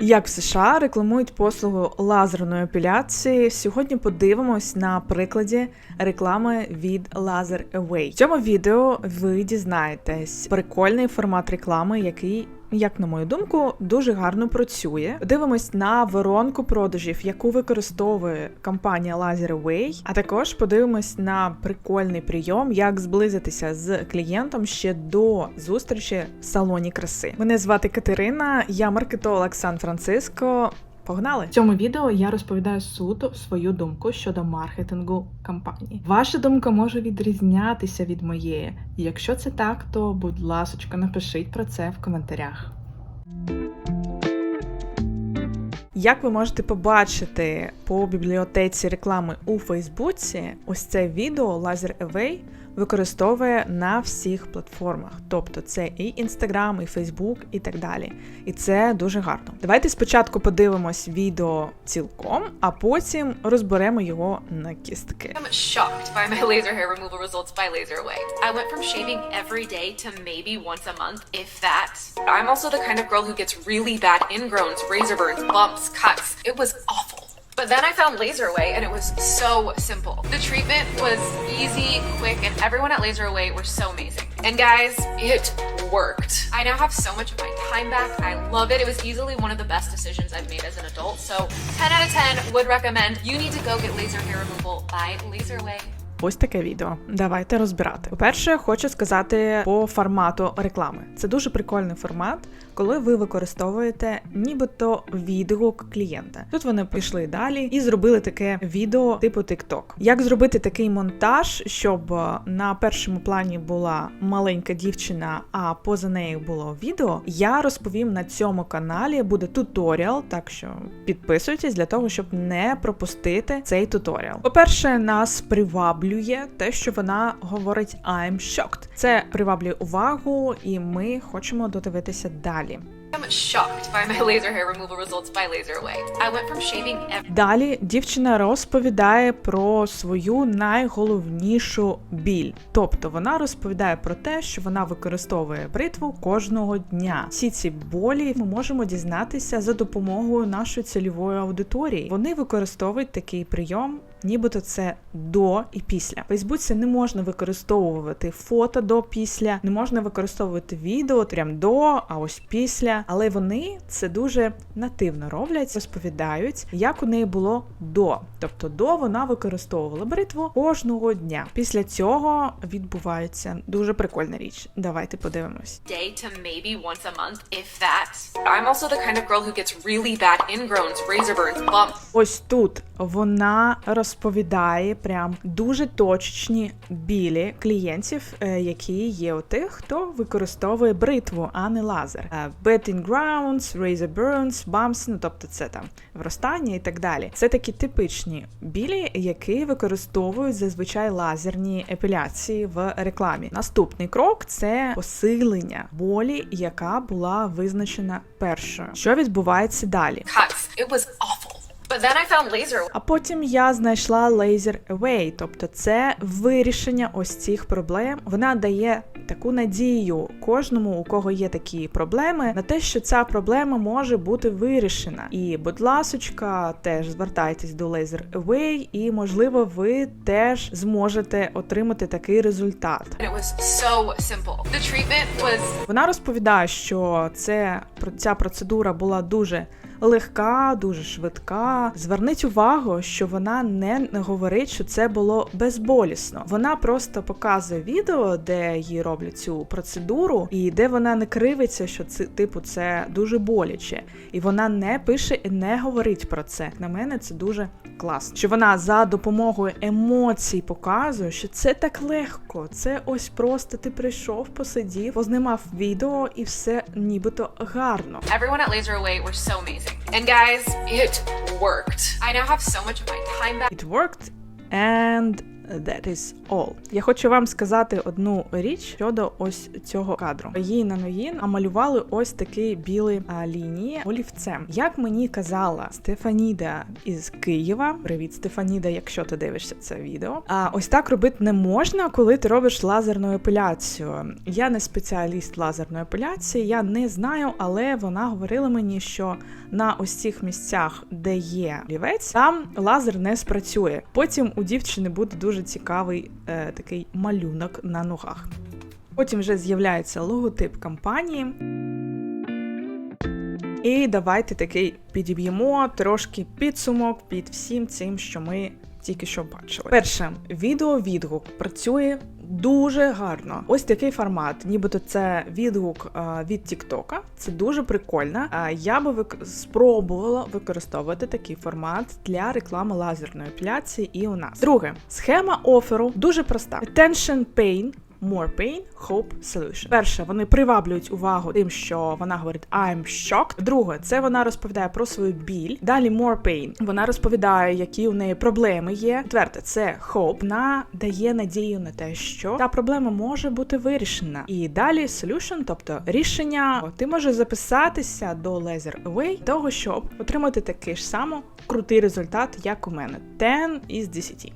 Як в США рекламують послугу лазерної епіляції, сьогодні подивимось на прикладі реклами від Laser Away. В цьому відео ви дізнаєтесь прикольний формат реклами, який. Як на мою думку, дуже гарно працює. Дивимось на воронку продажів, яку використовує компанія LaserWay, а також подивимось на прикольний прийом, як зблизитися з клієнтом ще до зустрічі в салоні краси. Мене звати Катерина, я маркетолог Сан-Франциско. Погнали! В цьому відео я розповідаю суто свою думку щодо маркетингу компанії. Ваша думка може відрізнятися від моєї. Якщо це так, то будь ласочка, напишіть про це в коментарях. Як ви можете побачити по бібліотеці реклами у Фейсбуці, ось це відео Laser Away використовує на всіх платформах. Тобто це і Instagram, і Facebook, і так далі. І це дуже гарно. Давайте спочатку подивимось відео цілком, а потім розберемо його на кістки. I'm shocked by my laser hair removal results by Laser Away. I went from shaving every day to maybe once a month, if that. I'm also the kind of girl who gets really bad ingrowns, razor burns, bumps, cuts. It was awful. But then I found Laser and it was so simple. The treatment was easy, quick, and everyone at Laser were so amazing. And guys, it worked. I now have so much of my time back. I love it. It was easily one of the best decisions I've made as an adult. So 10 out of 10 would recommend. You need to go get laser hair removal by Laser Away. Ось таке відео. Давайте розбирати. По-перше, хочу сказати по формату реклами. Це дуже прикольний формат, коли ви використовуєте нібито відгук клієнта. Тут вони пішли далі і зробили таке відео типу TikTok. Як зробити такий монтаж, щоб е, на першому плані була маленька дівчина, а поза нею було відео? Я розповім на цьому каналі. Буде туторіал, так що підписуйтесь для того, щоб не пропустити цей туторіал. По-перше, нас приваблює те, що вона говорить I'm shocked. Це приваблює увагу, і ми хочемо додивитися далі. Every Далі дівчина розповідає про свою найголовнішу біль. Тобто вона розповідає про те, що вона використовує бритву кожного дня. Всі ці болі ми можемо дізнатися за допомогою нашої цільової аудиторії. Вони використовують такий прийом. Нібито це до і після. В Фейсбуці не можна використовувати фото до після, не можна використовувати відео прям до, а ось після. Але вони це дуже нативно роблять, розповідають, як у неї було до. Тобто до вона використовувала бритву кожного дня. Після цього відбувається дуже прикольна річ. Давайте подивимось. day to maybe once a month, if that. I'm also the kind of girl who gets really bad ingrowns, razor burns, bumps. Ось тут вона розповідає прям дуже точечні білі клієнтів, е, які є у тих, хто використовує бритву, а не лазер. Е, Betting grounds, razor burns, bumps, ну тобто це там вростання і так далі. Це такі типичні білі, які використовують зазвичай лазерні епіляції в рекламі. Наступний крок це посилення болі, яка була визначена першою. Що відбувається далі? Cuts. It was awful. But then I found laser А потім я знайшла Laser Away, тобто це вирішення ось цих проблем. Вона дає таку надію кожному, у кого є такі проблеми, на те, що ця проблема може бути вирішена. І, будь ласочка, теж звертайтесь до Laser Away, і можливо, ви теж зможете отримати такий результат. it was so simple. The treatment was Вона розповідає, що це ця процедура була дуже легка, дуже швидка. Зверніть увагу, що вона не говорить, що це було безболісно. Вона просто показує відео, де їй роблять цю процедуру, і де вона не кривиться, що це типу це дуже боляче. І вона не пише і не говорить про це. На мене це дуже класно. Що вона за допомогою емоцій показує, що це так легко. Це ось просто ти прийшов, посидів, познімав відео і все нібито гарно. everyone at Laser Away were so amazing. And guys, it worked. I now have so much of my time back. It worked and that is all. Я хочу вам сказати одну річ щодо ось цього кадру. Її на ноїн малювали ось такі білі лінії олівцем. Як мені казала Стефаніда із Києва. Привіт, Стефаніда, якщо ти дивишся це відео. А ось так робити не можна, коли ти робиш лазерну епіляцію. Я не спеціаліст лазерної епіляції, я не знаю, але вона говорила мені, що на ось цих місцях, де є олівець, там лазер не спрацює. Потім у дівчини буде дуже цікавий е, такий малюнок на ногах. Потім вже з'являється логотип компанії. І давайте такий підіб'ємо трошки підсумок під всім цим, що ми тільки що бачили. Перше, відеовідгук працює дуже гарно. Ось такий формат, нібито це відгук а, від Тіктока. Це дуже прикольно. А, я би вик... спробувала використовувати такий формат для реклами лазерної епіляції і у нас. Друге, схема оферу дуже проста: Attention Pain More pain, hope, solution. Перше, вони приваблюють увагу тим, що вона говорить I'm shocked. Друге, це вона розповідає про свою біль. Далі more pain. Вона розповідає, які у неї проблеми є. Четверте, це hope. Вона дає надію на те, що та проблема може бути вирішена. І далі solution, тобто рішення. Ти можеш записатися до Laser Away того, щоб отримати такий ж само крутий результат, як у мене. 10 із 10.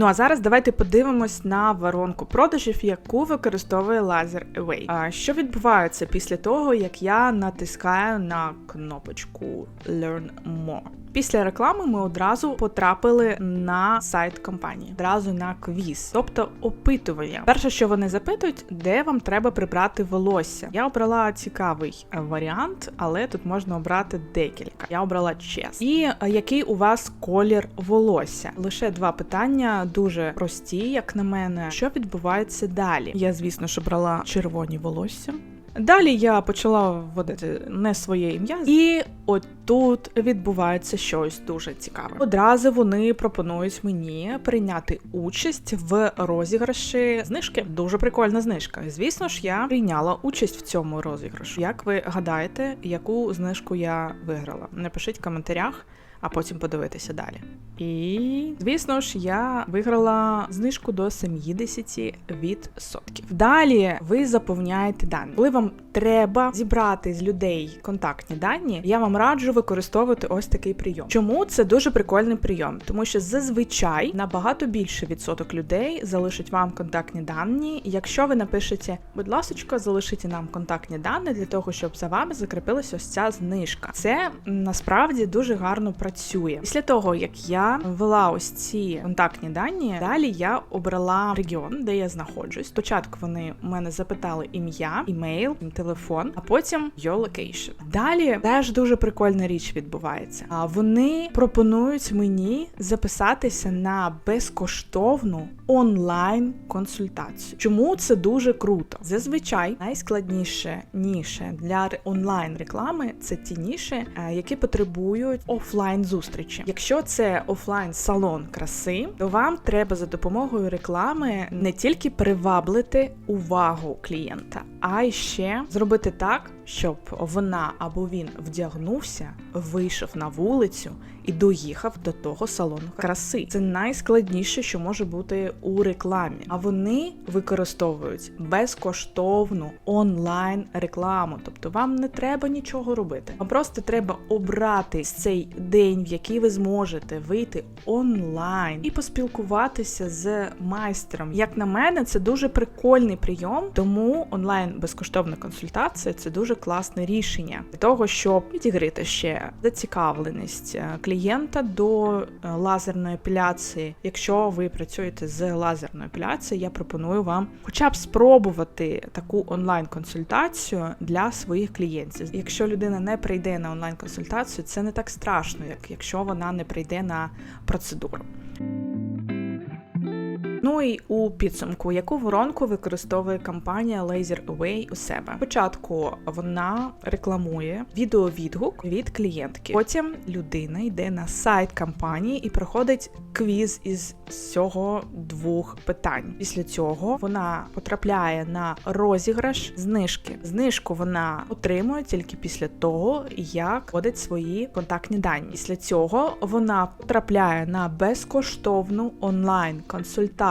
Ну а зараз давайте подивимось на воронку продажів, яку використовує лазер Away. А що відбувається після того, як я натискаю на кнопочку Learn More? Після реклами ми одразу потрапили на сайт компанії, одразу на квіз, тобто опитування. Перше, що вони запитують, де вам треба прибрати волосся. Я обрала цікавий е, варіант, але тут можна обрати декілька. Я обрала чес. І е, який у вас колір волосся? Лише два питання, дуже прості, як на мене. Що відбувається далі? Я, звісно ж, обрала червоні волосся. Далі я почала вводити не своє ім'я, і от тут відбувається щось дуже цікаве. Одразу вони пропонують мені прийняти участь в розіграші знижки. Дуже прикольна знижка. Звісно ж, я прийняла участь в цьому розіграшу. Як ви гадаєте, яку знижку я виграла? Напишіть в коментарях. А потім подивитися далі. І, звісно ж, я виграла знижку до 70%. Далі ви заповняєте дані. Коли вам треба зібрати з людей контактні дані, я вам раджу використовувати ось такий прийом. Чому це дуже прикольний прийом? Тому що зазвичай набагато більше відсоток людей залишить вам контактні дані, якщо ви напишете, будь ласка, залишите нам контактні дані для того, щоб за вами закріпилася ось ця знижка. Це насправді дуже гарно працює. Після того, як я ввела ось ці контактні дані, далі я обрала регіон, де я знаходжусь. Спочатку вони у мене запитали ім'я, імейл, телефон, а потім your location. Далі теж дуже прикольна річ відбувається. А вони пропонують мені записатися на безкоштовну онлайн консультацію. Чому це дуже круто? Зазвичай найскладніше ніше для онлайн реклами це ті ніші, е, які потребують офлайн зустрічі. Якщо це офлайн салон краси, то вам треба за допомогою реклами не тільки приваблити увагу клієнта, а й ще зробити так, щоб вона або він вдягнувся, вийшов на вулицю і доїхав до того салону краси. Це найскладніше, що може бути у рекламі. А вони використовують безкоштовну онлайн рекламу. Тобто вам не треба нічого робити. Вам просто треба обрати цей день, в який ви зможете вийти онлайн і поспілкуватися з майстром. Як на мене, це дуже прикольний прийом, тому онлайн безкоштовна консультація це дуже класне рішення для того, щоб підігріти ще зацікавленість е, клієнта до е, лазерної епіляції. Якщо ви працюєте з лазерною епіляцією, я пропоную вам хоча б спробувати таку онлайн-консультацію для своїх клієнтів. Якщо людина не прийде на онлайн-консультацію, це не так страшно, як якщо вона не прийде на процедуру. Ну і у підсумку, яку воронку використовує компанія Laser Away у себе. Спочатку вона рекламує відеовідгук від клієнтки. Потім людина йде на сайт компанії і проходить квіз із всього двох питань. Після цього вона потрапляє на розіграш знижки. Знижку вона отримує тільки після того, як вводить свої контактні дані. Після цього вона потрапляє на безкоштовну онлайн консультацію,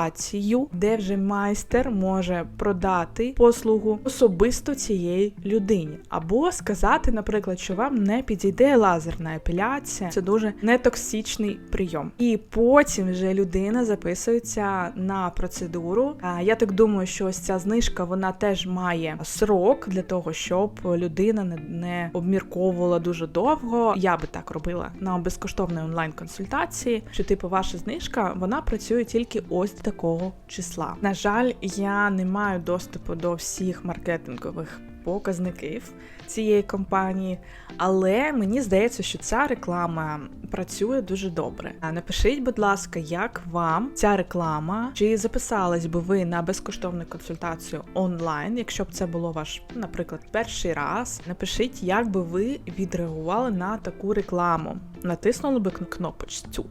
де вже майстер може продати послугу особисто цієї людині, або сказати, наприклад, що вам не підійде лазерна епіляція. Це дуже нетоксичний прийом. І потім вже людина записується на процедуру. Я так думаю, що ось ця знижка вона теж має срок для того, щоб людина не, обмірковувала дуже довго. Я би так робила на безкоштовній онлайн консультації. Що типу ваша знижка вона працює тільки ось такого числа. На жаль, я не маю доступу до всіх маркетингових показників цієї компанії, але мені здається, що ця реклама працює дуже добре. Напишіть, будь ласка, як вам ця реклама, чи записались би ви на безкоштовну консультацію онлайн, якщо б це було ваш, наприклад, перший раз. Напишіть, як би ви відреагували на таку рекламу. Натиснули би кнопочку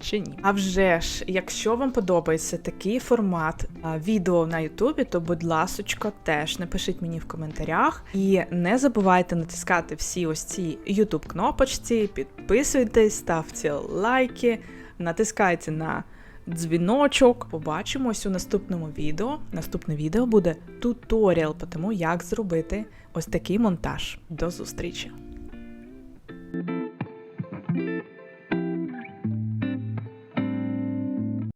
чи ні. А вже ж, якщо вам подобається такий формат а, відео на Ютубі, то будь ласочка, теж напишіть мені в коментарях. І не забувайте натискати всі ось ці Ютуб кнопочці, підписуйтесь, ставте лайки, натискайте на дзвіночок. Побачимось у наступному відео. Наступне відео буде туторіал по тому, як зробити ось такий монтаж. До зустрічі!